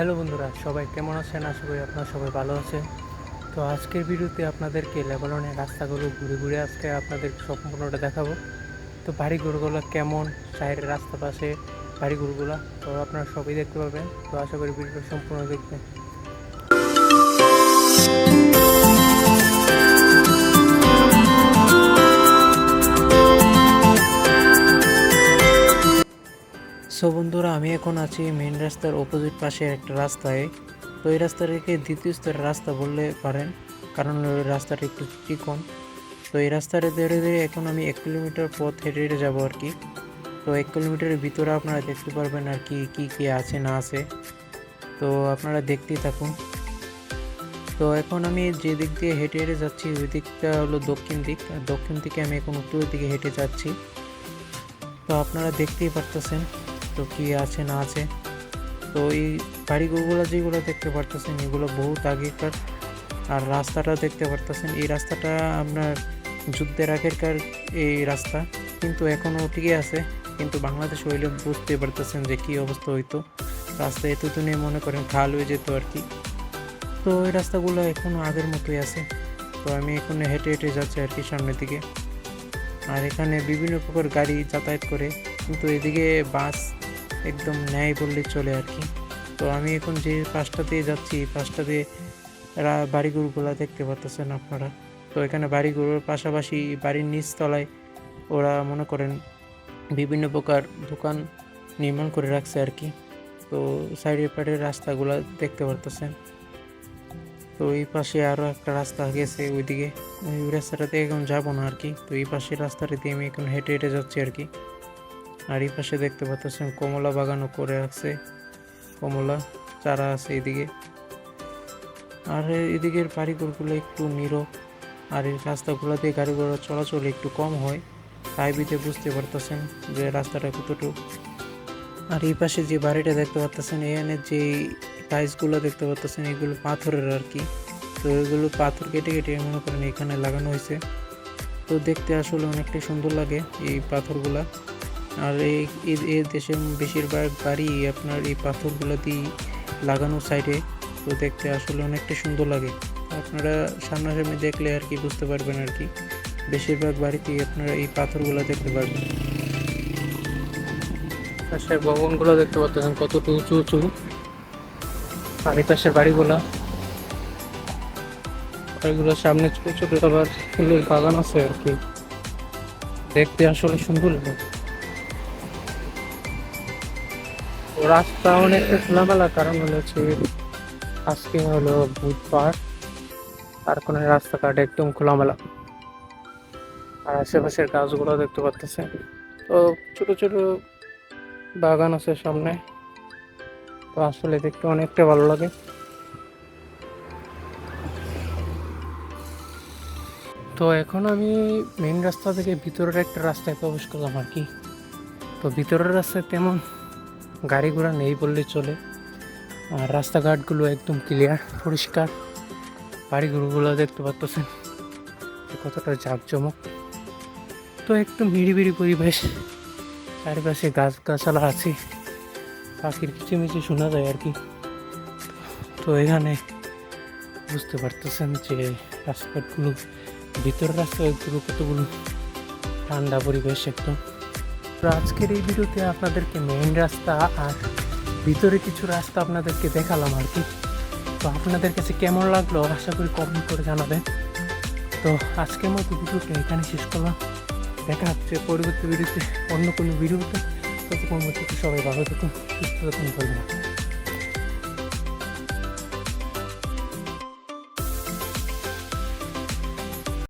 Hello বন্ধুরা, সবাই কেমন আছেন? আশা করি আপনারা সবাই ভালো আছেন। তো আজকের ভিডিওতে আপনাদেরকে লেবাননের রাস্তাগুলো ঘুরে ঘুরে আজকে আপনাদের সম্পূর্ণটা দেখাবো। তো বাড়ি ঘরগুলো কেমন? সাইডের রাস্তা পাশে বাড়ি ঘরগুলো তো আপনারা সবই দেখতে পাবেন। তো আশা করি ভিডিওটা সম্পূর্ণ দেখবেন। সো বন্ধুরা, আমি এখন আছি মেন রাস্তার অপোজিট পাশে একটা রাস্তায়। তো এই রাস্তাটাকে দ্বিতীয় স্তরের রাস্তা বললে পারেন, কারণ ওই রাস্তাটা একটু চিকন তো এই রাস্তাটা ধরে ধরে এখন আমি এক কিলোমিটার পথ হেঁটে হেঁটে যাব আর কি। তো এক কিলোমিটারের ভিতরে আপনারা দেখতে পারবেন আর কি, কী কী আছে, না আছে। তো আপনারা দেখতেই থাকুন। তো এখন আমি যে দিক দিয়ে হেঁটে হেঁটে যাচ্ছি, ওই দিকটা হলো দক্ষিণ দিক। আর দক্ষিণ দিকে আমি এখন উত্তরের দিকে হেঁটে যাচ্ছি। তো আপনারা দেখতেই পারতেছেন। তো কি আছে, না আছে। তো এই বাড়িঘরগুলো যেগুলো দেখতে পারতেছেন, এগুলো বহুত আগেকার। আর রাস্তাটা দেখতে পারতেছেন, এই রাস্তাটা আপনার যুদ্ধের আগেরকার এই রাস্তা। কিন্তু এখনও ঠিকই আছে, কিন্তু বাংলাদেশ হইলে বুঝতে পারতেছেন যে কী অবস্থা হইতো। রাস্তা এতদিনে মনে করেন খাল হয়ে যেত আর কি। তো এই রাস্তাগুলো এখনও আগের মতোই আছে। তো আমি এখন হেঁটে হেঁটে যাচ্ছি আর কি সামনের দিকে। আর এখানে বিভিন্ন প্রকার গাড়ি যাতায়াত করে, কিন্তু এদিকে বাস একদম ন্যায় বললে চলে আর কি। তো আমি এখন যে পাশটা দিয়ে যাচ্ছি, এই পাশটা দিয়ে বাড়িঘরগুলো দেখতে পাচ্ছেন আপনারা। তো এখানে বাড়িগুলোর পাশাপাশি বাড়ির নিচতলায় ওরা মনে করেন বিভিন্ন প্রকার দোকান নির্মাণ করে রাখছে আর কি। তো সাইডের পাড়ের রাস্তাগুলো দেখতে পারতেছেন। তো এই পাশে আরও একটা রাস্তা গেছে ওইদিকে। ওই রাস্তাটাতে এখন যাব না আর কি। তো এই পাশের রাস্তাটা দিয়ে আমি এখন হেঁটে হেঁটে যাচ্ছি আর কি। আর এই পাশে দেখতে পাচ্ছেন কমলা বাগানও করে আছে। কমলা, চারা আছে এদিকে। আর এদিকের বাড়িঘরগুলো একটু নীরব আর এই দিয়ে গাড়ি ঘোড়া চলাচল একটু কম হয়, তাই বিধে বুঝতে পারতেছেন যে রাস্তাটা কতটুকু। আর এই পাশে যে বাড়িটা দেখতে পাচ্ছেন এখানে যে টাইলসগুলো দেখতে পাচ্ছেন এগুলো পাথরের আর কি। তো এগুলো পাথর কেটে কেটে মনে করেন এখানে লাগানো হয়েছে। তো দেখতে আসলে অনেকটাই সুন্দর লাগে এই পাথরগুলা। আর এই এ- এ দেশে বেশিরভাগ বাড়ি আপনার এই পাথরগুলো দিয়ে লাগানো সাইডে তো দেখতে আসলে অনেকটা সুন্দর লাগে। আপনারা সামনাসামনি দেখলে আর কি বুঝতে পারবেন আর কি। বেশিরভাগ বাড়িতেই আপনারা এই পাথরগুলো দেখতে পারবেন। পাশের ভবনগুলো দেখতে পাচ্ছেন কতটা উঁচু উঁচু আর এই পাশের বাড়িগুলো। বাড়িগুলোর সামনে ছোট ছোট আবার ফুলের বাগান আছে আর কি। দেখতে আসলে সুন্দর লাগে। রাস্তা অনেকটা খোলামেলা, কারণ হলো হচ্ছে আজকে হলো বুধবার। আর কোনো রাস্তাঘাট একদম খোলামেলা। আর আশেপাশের গাছগুলো দেখতে পাচ্ছেন তো ছোট ছোট বাগান আছে সামনে। তো আসলে দেখতে অনেকটা ভালো লাগে। তো এখন আমি মেন রাস্তা থেকে ভিতরের একটা রাস্তায় প্রবেশ করলাম আর কি। তো ভিতরের রাস্তায় তেমন গাড়ি ঘোড়া নেই বললে চলে। আর রাস্তাঘাটগুলো একদম ক্লিয়ার পরিষ্কার। বাড়িঘরগুলো দেখতে পাচ্ছেন কতটা জাঁকজমক। তো একটু নিরিবিড়ি পরিবেশ। চারিপাশে গাছ গাছালা আছে। পাখির কিচিমিচি শোনা যায় আর কি। তো এখানে বুঝতে পারতেছেন যে রাস্তাঘাটগুলো, ভিতরের রাস্তাগুলো কতগুলো ঠান্ডা পরিবেশ একদম। তো আজকের এই ভিডিওতে আপনাদেরকে মেইন রাস্তা আর ভিতরে কিছু রাস্তা আপনাদেরকে দেখালাম আর কি। তো আপনাদের কাছে কেমন লাগল আশা করি কমেন্ট করে জানাবেন। তো আজকের মতো ভিডিওটা এখানে শেষ করলাম। দেখা হচ্ছে পরবর্তী ভিডিওতে, অন্য কোনো ভিডিওতে। ততক্ষণ মধ্যে সবাই ভালো থাকুন, সুস্থ থাকুন, ধন্যবাদ।